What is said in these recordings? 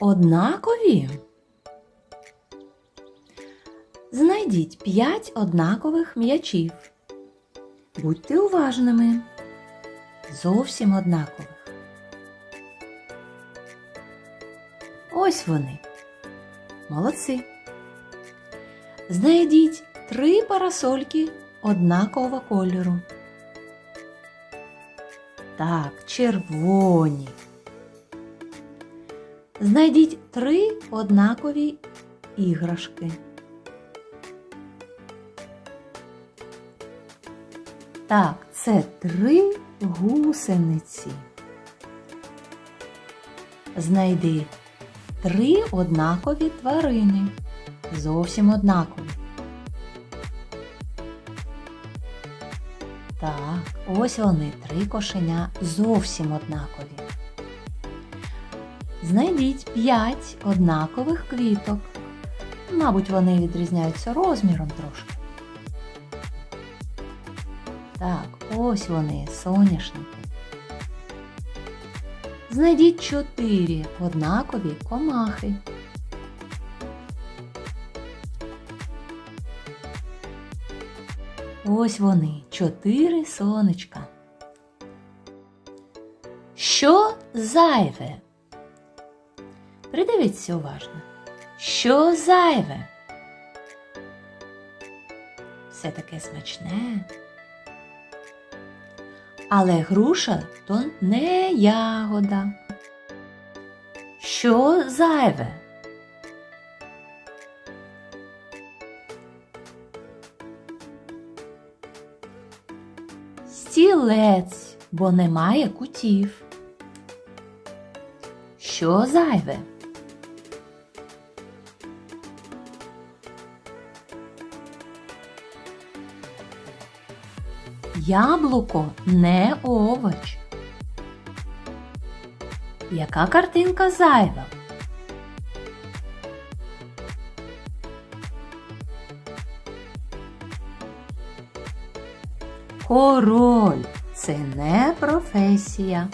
однакові? Знайдіть п'ять однакових м'ячів. Будьте уважними. Зовсім однакових. Ось вони. Молодці. Знайдіть три парасольки однакового кольору. Так, червоні. Знайдіть три однакові іграшки. Так, це три гусениці. Знайди три однакові тварини. Зовсім однакові. Так, ось вони, три кошеня зовсім однакові. Знайдіть п'ять однакових квіток. Мабуть, вони відрізняються розміром трошки. Так, ось вони, соняшники. Знайдіть чотири однакові комахи. Ось вони, чотири сонечка. Що зайве? Придивіться уважно. Що зайве? Все таке смачне. Але груша то не ягода. Що зайве? Стілець, бо немає кутів. Що зайве? Яблуко не овоч. Яка картинка зайва? Король це не професія.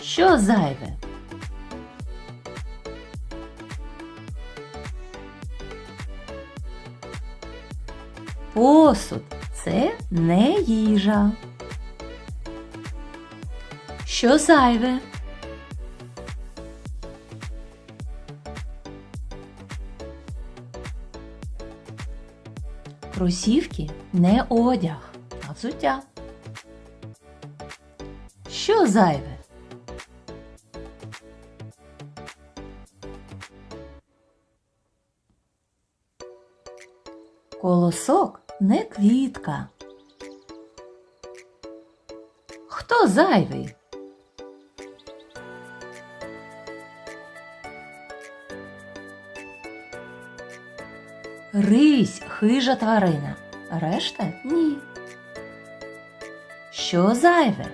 Що зайве? Посуд це не їжа. Що зайве? Кросівки не одяг, а взуття. Що зайве? Колосок не квітка. Хто зайвий? Рись хижа тварина, решта ні. Що зайве?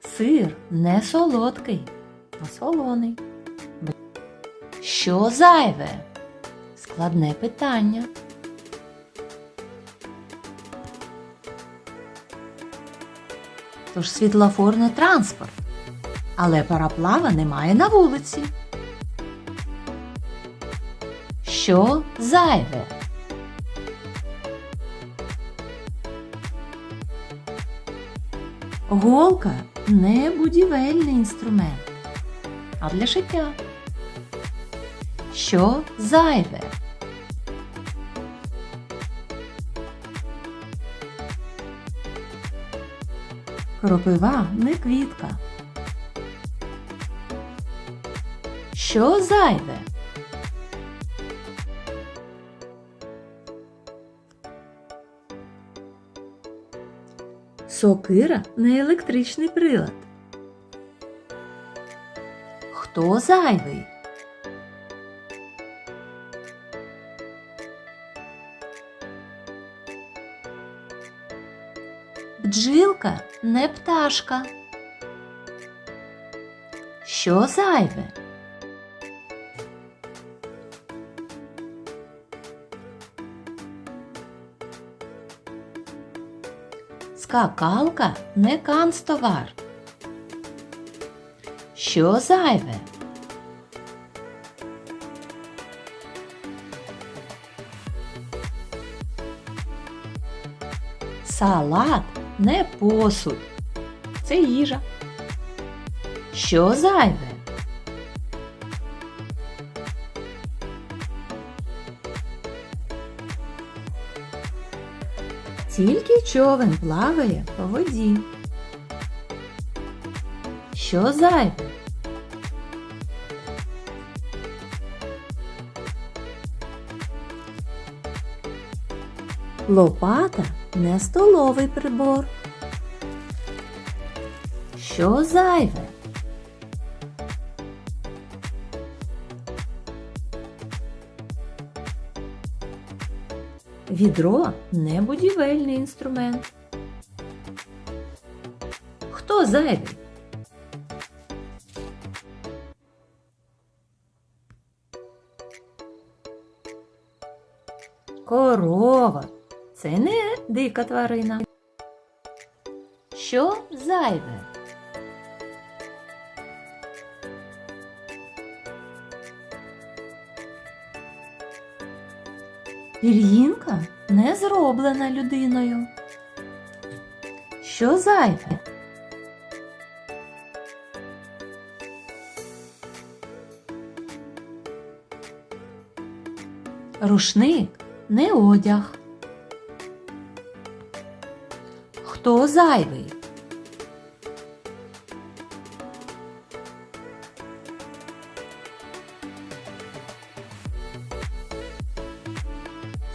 Сир не солодкий, а солоний. Що зайве? Складне питання. Тож світлофор не транспорт, але параплава немає на вулиці. Що зайве? Голка не будівельний інструмент, а для шиття. Що зайве? Кропива не квітка. Що зайве? Сокира не електричний прилад. Хто зайвий? Бджілка не пташка. Що зайве? Скакалка не канцтовар. Що зайве? Салат не посуд. Це їжа. Що зайве? Тільки човен плаває по воді. Що зайве? Лопата не столовий прибор. Що зайве? Відро не будівельний інструмент. Хто зайвий? Корова. Це не дика тварина. Що зайве? Пір'їнка не зроблена людиною. Що зайве? Рушник не одяг. Хто зайвий?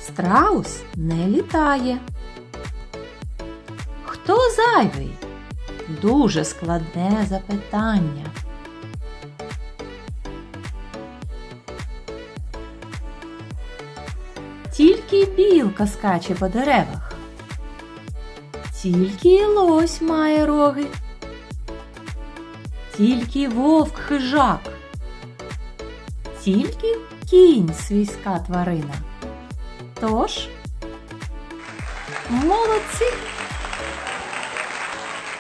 Страус не літає. Хто зайвий? Дуже складне запитання. Тільки білка скаче по деревах. Тільки лось має роги. Тільки вовк хижак. Тільки кінь свійська тварина. Тож, молодці!